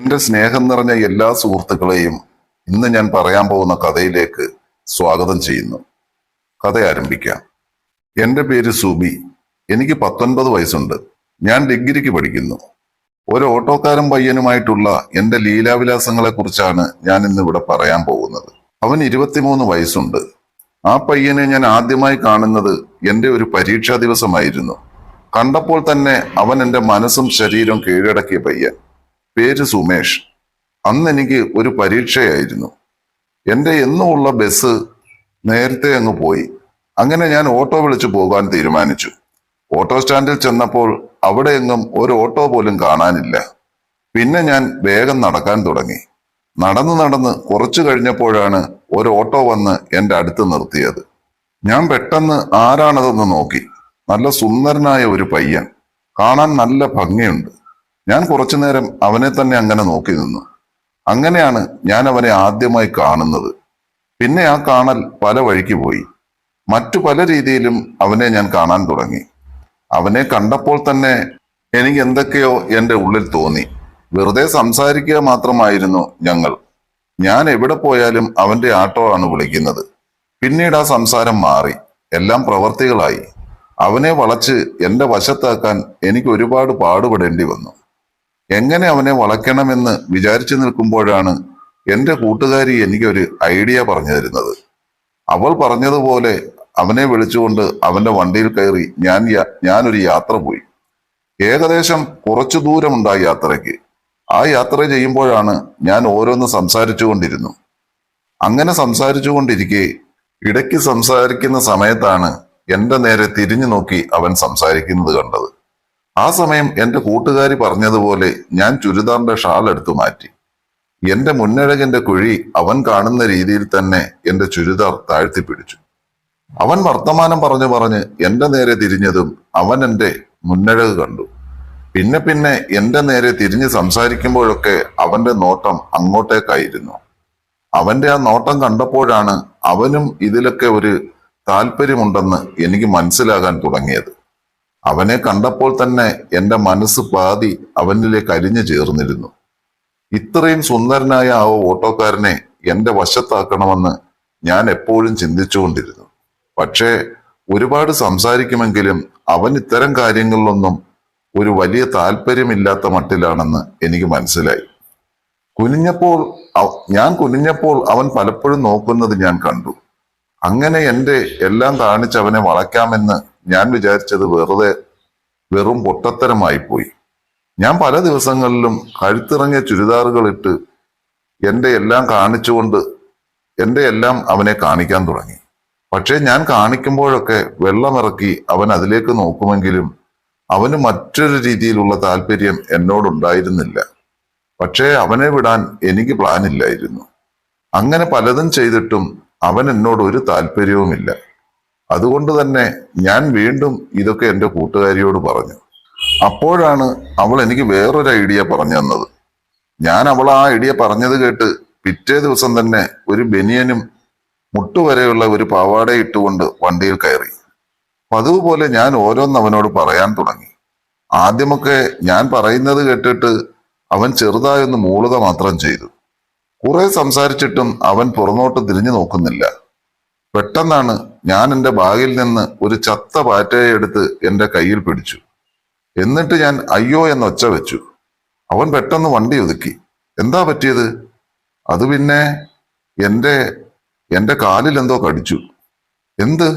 എന്റെ സ്നേഹം നിറഞ്ഞ എല്ലാ സുഹൃത്തുക്കളെയും ഇന്ന് ഞാൻ പറയാൻ പോകുന്ന കഥയിലേക്ക് സ്വാഗതം ചെയ്യുന്നു. കഥ ആരംഭിക്കാം. എന്റെ പേര് സുബി. എനിക്ക് പത്തൊൻപത് വയസ്സുണ്ട്. ഞാൻ ഡിഗ്രിക്ക് പഠിക്കുന്നു. ഒരു ഓട്ടോക്കാരൻ പയ്യനുമായിട്ടുള്ള എന്റെ ലീലാവിലാസങ്ങളെ കുറിച്ചാണ് ഞാൻ ഇന്ന് ഇവിടെ പറയാൻ പോകുന്നത്. അവൻ ഇരുപത്തിമൂന്ന് വയസ്സുണ്ട്. ആ പയ്യനെ ഞാൻ ആദ്യമായി കാണുന്നത് എന്റെ ഒരു പരീക്ഷാ ദിവസമായിരുന്നു. കണ്ടപ്പോൾ തന്നെ അവൻ എന്റെ മനസ്സും ശരീരവും കീഴടക്കിയ പയ്യൻ. പേര് സുമേഷ്. അന്ന് എനിക്ക് ഒരു പരീക്ഷയായിരുന്നു. എന്റെ എന്നുമുള്ള ബസ് നേരത്തെ അങ്ങ് പോയി. അങ്ങനെ ഞാൻ ഓട്ടോ വിളിച്ചു പോകാൻ തീരുമാനിച്ചു. ഓട്ടോ സ്റ്റാൻഡിൽ ചെന്നപ്പോൾ അവിടെ എങ്ങും ഒരു ഓട്ടോ പോലും കാണാനില്ല. പിന്നെ ഞാൻ വേഗം നടക്കാൻ തുടങ്ങി. നടന്നു നടന്ന് കുറച്ചു കഴിഞ്ഞപ്പോഴാണ് ഒരു ഓട്ടോ വന്ന് എന്റെ അടുത്ത് നിർത്തിയത്. ഞാൻ പെട്ടെന്ന് ആരാണതെന്ന് നോക്കി. നല്ല സുന്ദരനായ ഒരു പയ്യൻ. കാണാൻ നല്ല ഭംഗിയുണ്ട്. ഞാൻ കുറച്ചു നേരം അവനെ തന്നെ അങ്ങനെ നോക്കി നിന്നു. അങ്ങനെയാണ് ഞാൻ അവനെ ആദ്യമായി കാണുന്നത്. പിന്നെ ആ കാണൽ പല വഴിക്ക് പോയി. മറ്റു പല രീതിയിലും അവനെ ഞാൻ കാണാൻ തുടങ്ങി. അവനെ കണ്ടപ്പോൾ തന്നെ എനിക്ക് എന്തൊക്കെയോ എന്റെ ഉള്ളിൽ തോന്നി. വെറുതെ സംസാരിക്കുക മാത്രമായിരുന്നു ഞങ്ങൾ. ഞാൻ എവിടെ പോയാലും അവന്റെ ആട്ടോ ആണ് വിളിക്കുന്നത്. പിന്നീട് ആ സംസാരം മാറി. എല്ലാം പ്രവർത്തികളായി. അവനെ വളച്ച് എന്റെ വശത്താക്കാൻ എനിക്ക് ഒരുപാട് പാടുപെടേണ്ടി വന്നു. എങ്ങനെ അവനെ വളയ്ക്കണമെന്ന് വിചാരിച്ചു നിൽക്കുമ്പോഴാണ് എന്റെ കൂട്ടുകാരി എനിക്കൊരു ഐഡിയ പറഞ്ഞു തരുന്നത്. അവൾ പറഞ്ഞതുപോലെ അവനെ വിളിച്ചുകൊണ്ട് അവന്റെ വണ്ടിയിൽ കയറി ഞാൻ ഞാനൊരു യാത്ര പോയി. ഏകദേശം കുറച്ചു ദൂരമുണ്ട് ആ യാത്രയ്ക്ക്. ആ യാത്ര ചെയ്യുമ്പോഴാണ് ഞാൻ ഓരോന്ന് സംസാരിച്ചു കൊണ്ടിരുന്നു അങ്ങനെ സംസാരിച്ചു കൊണ്ടിരിക്കെ ഇടയ്ക്ക് സംസാരിക്കുന്ന സമയത്താണ് എന്റെ നേരെ തിരിഞ്ഞു നോക്കി അവൻ സംസാരിക്കുന്നത് കണ്ടത്. ആ സമയം എന്റെ കൂട്ടുകാരി പറഞ്ഞതുപോലെ ഞാൻ ചുരിദാറിന്റെ ഷാൾ എടുത്തു മാറ്റി. എന്റെ മുന്നഴകിന്റെ കുഴി അവൻ കാണുന്ന രീതിയിൽ തന്നെ എന്റെ ചുരിദാർ താഴ്ത്തി പിടിച്ചു. അവൻ വർത്തമാനം പറഞ്ഞു പറഞ്ഞ് എന്റെ നേരെ തിരിഞ്ഞതും അവൻ എന്റെ മുന്നഴക് കണ്ടു. പിന്നെ പിന്നെ എന്റെ നേരെ തിരിഞ്ഞ് സംസാരിക്കുമ്പോഴൊക്കെ അവന്റെ നോട്ടം അങ്ങോട്ടേക്കായിരുന്നു. അവന്റെ ആ നോട്ടം കണ്ടപ്പോഴാണ് അവനും ഇതിലൊക്കെ ഒരു താല്പര്യമുണ്ടെന്ന് എനിക്ക് മനസ്സിലാകാൻ തുടങ്ങിയത്. അവനെ കണ്ടപ്പോൾ തന്നെ എന്റെ മനസ്സ് പാതി അവനിലേക്ക് അരിഞ്ഞു ചേർന്നിരുന്നു. ഇത്രയും സുന്ദരനായ ആ ഓട്ടോക്കാരനെ എന്റെ വശത്താക്കണമെന്ന് ഞാൻ എപ്പോഴും ചിന്തിച്ചുകൊണ്ടിരുന്നു. പക്ഷേ ഒരുപാട് സംസാരിക്കുമെങ്കിലും അവൻ ഇത്തരം കാര്യങ്ങളിലൊന്നും ഒരു വലിയ താല്പര്യമില്ലാത്ത മട്ടിലാണെന്ന് എനിക്ക് മനസ്സിലായി. കുനിഞ്ഞപ്പോൾ ഞാൻ കുനിഞ്ഞപ്പോൾ അവൻ പലപ്പോഴും നോക്കുന്നത് ഞാൻ കണ്ടു. അങ്ങനെ എന്റെ എല്ലാം കാണിച്ച് അവനെ വളയ്ക്കാമെന്ന് ഞാൻ വിചാരിച്ചത് വെറുതെ വെറും പൊട്ടത്തരമായി പോയി. ഞാൻ പല ദിവസങ്ങളിലും കഴുത്തിറങ്ങിയ ചുരിദാറുകൾ ഇട്ട് എന്റെ എല്ലാം കാണിച്ചുകൊണ്ട് എന്റെ എല്ലാം അവനെ കാണിക്കാൻ തുടങ്ങി. പക്ഷേ ഞാൻ കാണിക്കുമ്പോഴൊക്കെ വെള്ളമിറക്കി അവൻ അതിലേക്ക് നോക്കുമെങ്കിലും അവന് മറ്റൊരു രീതിയിലുള്ള താല്പര്യം എന്നോടുണ്ടായിരുന്നില്ല. പക്ഷേ അവനെ വിടാൻ എനിക്ക് പ്ലാനില്ലായിരുന്നു. അങ്ങനെ പലതും ചെയ്തിട്ടും അവൻ എന്നോട് ഒരു താല്പര്യവുമില്ല. അതുകൊണ്ട് തന്നെ ഞാൻ വീണ്ടും ഇതൊക്കെ എന്റെ കൂട്ടുകാരിയോട് പറഞ്ഞു. അപ്പോഴാണ് അവൾ എനിക്ക് വേറൊരു ഐഡിയ പറഞ്ഞു തന്നത്. ഞാൻ അവൾ ആ ഐഡിയ പറഞ്ഞത് കേട്ട് പിറ്റേ ദിവസം തന്നെ ഒരു ബനിയനും മുട്ടുവരെയുള്ള ഒരു പാവാട ഇട്ടുകൊണ്ട് വണ്ടിയിൽ കയറി. പതിവ് പോലെ ഞാൻ ഓരോന്ന് അവനോട് പറയാൻ തുടങ്ങി. ആദ്യമൊക്കെ ഞാൻ പറയുന്നത് കേട്ടിട്ട് അവൻ ചെറുതായൊന്ന് മൂളുക മാത്രം ചെയ്തു. കുറെ സംസാരിച്ചിട്ടും അവൻ പുറന്നോട്ട് തിരിഞ്ഞു നോക്കുന്നില്ല. പെട്ടെന്നാണ് ഞാൻ എന്റെ ബാഗിൽ നിന്ന് ഒരു ചത്ത പാറ്റയെ എടുത്ത് എന്റെ കയ്യിൽ പിടിച്ചു. എന്നിട്ട് ഞാൻ അയ്യോ എന്ന് ഒച്ച വെച്ചു. അവൻ പെട്ടെന്ന് വണ്ടി ഒതുക്കി. എന്താ പറ്റിയത്? അത് പിന്നെ എന്റെ എന്റെ കാലിൽ എന്തോ കടിച്ചു. എന്ത്?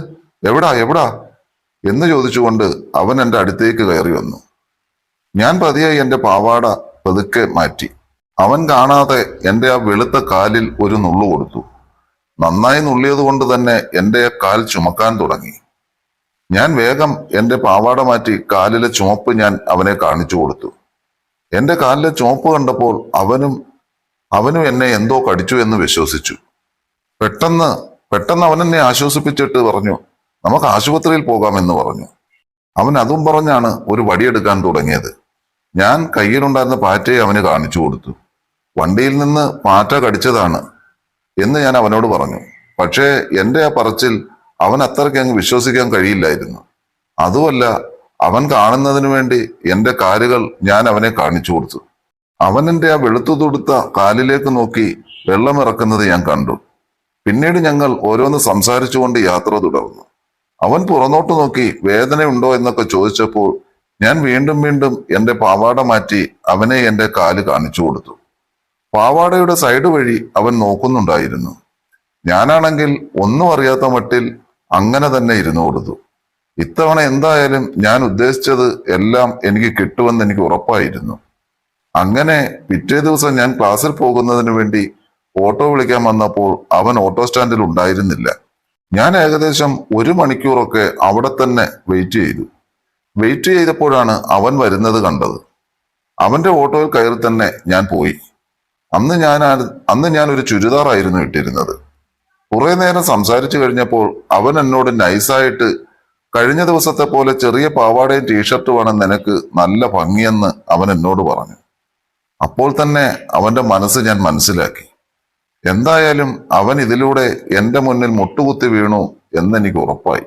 എവിടാ എവിടാ? എന്ന് ചോദിച്ചുകൊണ്ട് അവൻ എന്റെ അടുത്തേക്ക് കയറി വന്നു. ഞാൻ പതിയായി എന്റെ പാവാട പതുക്കെ മാറ്റി. അവൻ കാണാതെ എന്റെ ആ വെളുത്ത കാലിൽ ഒരു നുള്ളു കൊടുത്തു. നന്നായി നുള്ളിയത് കൊണ്ട് തന്നെ എന്റെ കാൽ ചുമക്കാൻ തുടങ്ങി. ഞാൻ വേഗം എന്റെ പാവാട മാറ്റി കാലിലെ ചുമപ്പ് ഞാൻ അവനെ കാണിച്ചു കൊടുത്തു. എന്റെ കാലിലെ ചുമപ്പ് കണ്ടപ്പോൾ അവനും അവനും എന്നെ എന്തോ കടിച്ചു എന്ന് വിശ്വസിച്ചു. പെട്ടെന്ന് പെട്ടെന്ന് അവൻ എന്നെ ആശ്വസിപ്പിച്ചിട്ട് പറഞ്ഞു നമുക്ക് ആശുപത്രിയിൽ പോകാമെന്ന് പറഞ്ഞു. അവൻ അതും പറഞ്ഞാണ് ഒരു വടിയെടുക്കാൻ തുടങ്ങിയത്. ഞാൻ കയ്യിലുണ്ടായിരുന്ന പാറ്റയെ അവന് കാണിച്ചു കൊടുത്തു. വണ്ടിയിൽ നിന്ന് പാറ്റ കടിച്ചതാണ്. എന്ന് ഞാൻ അവനോട് പറഞ്ഞു. പക്ഷേ എന്റെ ആ പറച്ചിൽ അവൻ അത്രയ്ക്ക് അങ്ങ് വിശ്വസിക്കാൻ കഴിയില്ലായിരുന്നു. അതുമല്ല അവൻ കാണുന്നതിന് വേണ്ടി എന്റെ കാലുകൾ ഞാൻ അവനെ കാണിച്ചു കൊടുത്തു. അവൻ എന്റെ ആ വെളുത്തു തൊടുത്ത കാലിലേക്ക് നോക്കി വെള്ളമിറക്കുന്നത് ഞാൻ കണ്ടു. പിന്നീട് ഞങ്ങൾ ഓരോന്ന് സംസാരിച്ചുകൊണ്ട് യാത്ര തുടർന്നു. അവൻ പുറന്നോട്ട് നോക്കി വേദനയുണ്ടോ എന്നൊക്കെ ചോദിച്ചപ്പോൾ ഞാൻ വീണ്ടും വീണ്ടും എന്റെ പാവാട മാറ്റി അവനെ എന്റെ കാൽ കാണിച്ചു കൊടുത്തു. പാവാടയുടെ സൈഡ് വഴി അവൻ നോക്കുന്നുണ്ടായിരുന്നു. ഞാനാണെങ്കിൽ ഒന്നും അറിയാത്ത മട്ടിൽ അങ്ങനെ തന്നെ ഇരുന്നു കൊടുത്തു. ഇത്തവണ എന്തായാലും ഞാൻ ഉദ്ദേശിച്ചത് എല്ലാം എനിക്ക് കിട്ടുമെന്ന് എനിക്ക് ഉറപ്പായിരുന്നു. അങ്ങനെ പിറ്റേ ദിവസം ഞാൻ ക്ലാസ്സിൽ പോകുന്നതിന് വേണ്ടി ഓട്ടോ വിളിക്കാൻ വന്നപ്പോൾ അവൻ ഓട്ടോ സ്റ്റാൻഡിൽ ഉണ്ടായിരുന്നില്ല. ഞാൻ ഏകദേശം ഒരു മണിക്കൂറൊക്കെ അവിടെ തന്നെ വെയിറ്റ് ചെയ്തു. വെയിറ്റ് ചെയ്തപ്പോഴാണ് അവൻ വരുന്നത് കണ്ടത്. അവന്റെ ഓട്ടോയിൽ കയറി തന്നെ ഞാൻ പോയി. അന്ന് ഞാൻ അന്ന് ഞാൻ ഒരു ചുരിദാറായിരുന്നു ഇട്ടിരുന്നത്. കുറെ നേരം സംസാരിച്ചു കഴിഞ്ഞപ്പോൾ അവൻ എന്നോട് നൈസായിട്ട് കഴിഞ്ഞ ദിവസത്തെ പോലെ ചെറിയ പാവാടയും ടീഷർട്ടും ആണ് നിനക്ക് നല്ല ഭംഗിയെന്ന് അവൻ എന്നോട് പറഞ്ഞു. അപ്പോൾ തന്നെ അവന്റെ മനസ്സ് ഞാൻ മനസ്സിലാക്കി. എന്തായാലും അവൻ ഇതിലൂടെ എന്റെ മുന്നിൽ മുട്ടുകുത്തി വീണു എന്നെനിക്ക് ഉറപ്പായി.